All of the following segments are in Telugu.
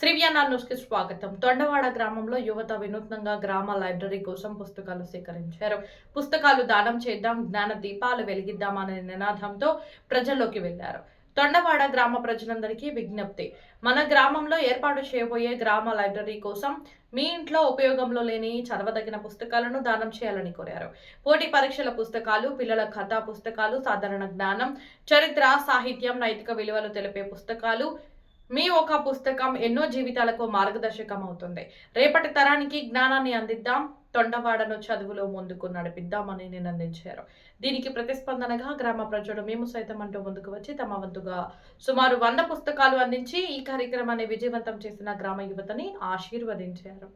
శ్రీవ్యానా న్యూస్కి స్వాగతం. తొండవాడ గ్రామంలో యువత వినూత్నంగా గ్రామ లైబ్రరీ కోసం పుస్తకాలు సేకరించారు. పుస్తకాలు దానం చేద్దాం జ్ఞాన దీపాలు వెలిగిద్దాం అనే నినాదంతో ప్రజల్లోకి వెళ్ళారు తొండవాడ గ్రామ ప్రజలందరికీ విజ్ఞప్తి. మన గ్రామంలో ఏర్పాటు చేయబోయే గ్రామ లైబ్రరీ కోసం మీ ఇంట్లో ఉపయోగంలో లేని చదవదగిన పుస్తకాలను దానం చేయాలని కోరారు. పోటీ పరీక్షల పుస్తకాలు పిల్లల కథా పుస్తకాలు సాధారణ జ్ఞానం చరిత్ర సాహిత్యం నైతిక విలువలు తెలిపే పుస్తకాలు మీ ఒక పుస్తకం ఎన్నో జీవితాలకు మార్గదర్శకం అవుతుంది. రేపటి తరానికి జ్ఞానాన్ని అందిద్దాం. తొండవాడను చదువులో ముందుకు నడిపిద్దామని నినందించారు. దీనికి ప్రతిస్పందనగా గ్రామ ప్రజలు మేము సైతం అంటూ ముందుకు వచ్చి తమ వంతుగా సుమారు వంద పుస్తకాలు అందించి ఈ కార్యక్రమాన్ని విజయవంతం చేసిన గ్రామ యువతని ఆశీర్వదించారు.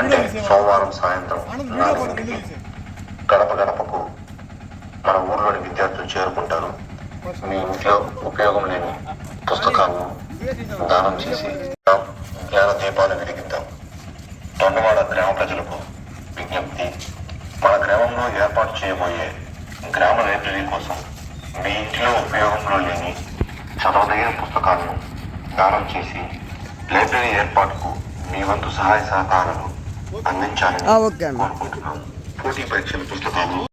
అంటే సోమవారం సాయంత్రం గడప గడపకు మన ఊర్లోని విద్యార్థులు చేరుకుంటారు. మీ ఇంట్లో ఉపయోగం లేని పుస్తకాలను దానం చేసి జ్ఞాన దీపాలు వెలిగిద్దాం. తొండవాడ గ్రామ ప్రజలకు విజ్ఞప్తి. మన గ్రామంలో ఏర్పాటు చేయబోయే గ్రామ లైబ్రరీ కోసం మీ ఇంట్లో ఉపయోగంలో లేని చదవదగిన పుస్తకాలను దానం చేసి లైబ్రరీ ఏర్పాటుకు మీ వంతు సహాయ సహకారాలు అందించాలని కోరుకుంటున్నాం పోటీ పరీక్షల పుస్తకాలు